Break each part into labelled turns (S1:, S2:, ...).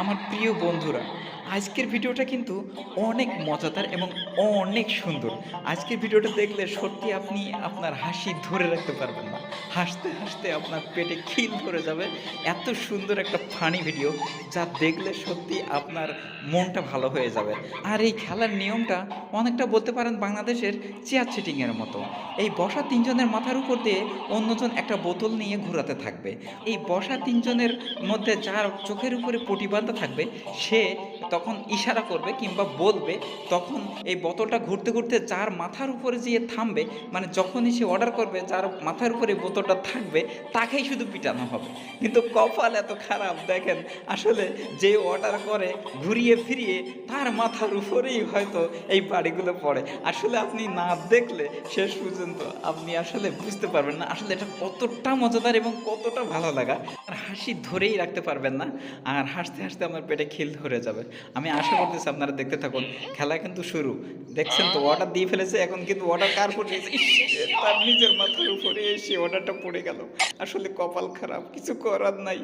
S1: আমার প্রিয় বন্ধুরা, আজকের ভিডিওটা কিন্তু অনেক মজাদার এবং অনেক সুন্দর। আজকের ভিডিওটা দেখলে সত্যি আপনি আপনার হাসি ধরে রাখতে পারবেন না। হাসতে হাসতে আপনার পেটে খিল ধরে যাবে। এত সুন্দর একটা ফানি ভিডিও যা দেখলে সত্যি আপনার মনটা ভালো হয়ে যাবে। আর এই খেলার নিয়মটা অনেকটা বলতে পারেন বাংলাদেশের চেয়ার চিটিংয়ের মতো। এই বসা তিনজনের মাথার উপর দিয়ে অন্যজন একটা বোতল নিয়ে ঘোরাতে থাকবে। এই বসা তিনজনের মধ্যে যার চোখের উপরে পটি থাকবে, সে তখন ইশারা করবে কিংবা বলবে, তখন এই বোতলটা ঘুরতে ঘুরতে যার মাথার উপরে যেয়ে থামবে মানে যখনই সে অর্ডার করবে যার মাথার উপরে বোতলটা থাকবে, তাকেই শুধু পিটানো হবে। কিন্তু কপাল এত খারাপ, দেখেন, আসলে যে অর্ডার করে ঘুরিয়ে ফিরিয়ে তার মাথার উপরেই হয়তো এই বাড়িগুলো পড়ে। আসলে আপনি না দেখলে শেষ পর্যন্ত আপনি আসলে বুঝতে পারবেন না। আসলে এটা কতটা মজাদার এবং কতটা ভালো লাগা। আর হাসি ধরেই রাখতে পারবেন না। আর হাসতে হাসতে আমার পেটে খিল ধরে যাবে। আমি আশা করতেছি আপনারা দেখতে থাকুন। খেলা কিন্তু শুরু। দেখছেন তো অর্ডার দিয়ে ফেলেছে, এখন কিন্তু অর্ডার কার পড়ে তার নিজের মাথার উপরে এসে অর্ডারটা পড়ে গেল। আসলে কপাল খারাপ, কিছু করার নাই।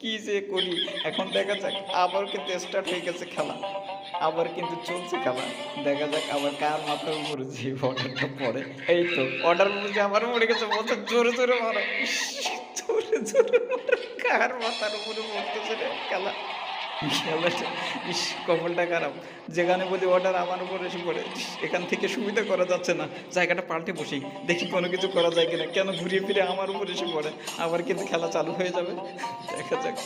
S1: কি যে করি? এখন দেখা যাক, আবার কিন্তু স্টার্ট হয়ে গেছে খেলা। আবার কিন্তু চলছে খেলা। দেখা যাক আবার কার মাথার উপরে যে অর্ডারটা পড়ে। এই তো অর্ডার বুঝে আবার মরে গেছে বলছে জোরে জোরে মারো। জোরে জোরে কার মাথার উপরে পড়তেছে খেলা। ইস কপালটা খারাপ। যেখানে বলি অর্ডার আমার উপর এসে পড়ে। এখান থেকে সুবিধা করা যাচ্ছে না। জায়গাটা পাল্টে বসি দেখি কোনো কিছু করা যায় কিনা। কেন ঘুরিয়ে ফিরে আমার উপর এসে পড়ে? আবার কিন্তু খেলা চালু হয়ে যাবে। দেখা যাক।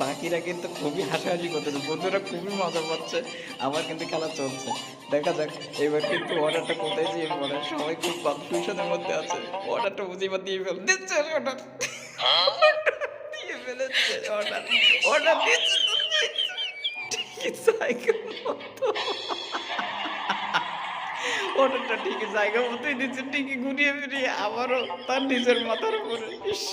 S1: বাকিরা কিন্তু খুবই হাসাহাসি করতেছে। বন্ধুরা খুবই মজা পাচ্ছে। আবার কিন্তু খেলা চলছে। দেখা যাক এবার কিন্তু অর্ডারটা কোথায় যেয়ে পড়ে? সবাই খুব কনফিউশনের মধ্যে আছে। অর্ডারটা বুঝে এবার দিয়ে ফেল দিচ্ছে অর্ডার দিয়ে ফেলেছে অর্ডার অর্ডার দিচ্ছে। ঠিকই জায়গা মতো অর্ডারটা ঠিকই জায়গা মতোই দিচ্ছে, ঠিকই ঘুরিয়ে ফিরিয়ে আবারও তার নিজের মাথার উপরে। ইস,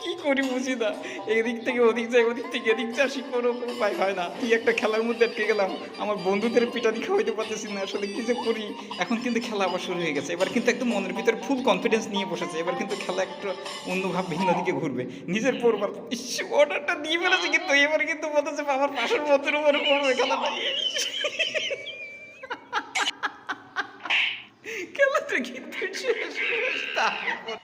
S1: কি করি বুঝি না। এদিক থেকে ওদিক যাই ওদিক থেকে এদিক যাসি কোনো উপায় হয় না। কি একটা খেলার মধ্যে আটকে গেলাম। আমার বন্ধুদের পিটানি খাওয়াইতে পারতেছি না, আসলে কি যে করি? এখন কিন্তু খেলা আবার শুরু হয়ে গেছে। এবার কিন্তু একদম মনের ভিতরে ফুল কনফিডেন্স নিয়ে বসেছে। এবার কিন্তু খেলা একটু অন্যভাব ভিন্ন দিকে ঘুরবে। নিজের পড়বার ইস অর্ডারটা দিয়ে ফেলেছে কিন্তু, এবার কিন্তু বলতেছে বাবার পাশের বন্ধুর উপরে পড়বে খেলাটা। ইস। খেলাটা কিন্তু শেষ তারপর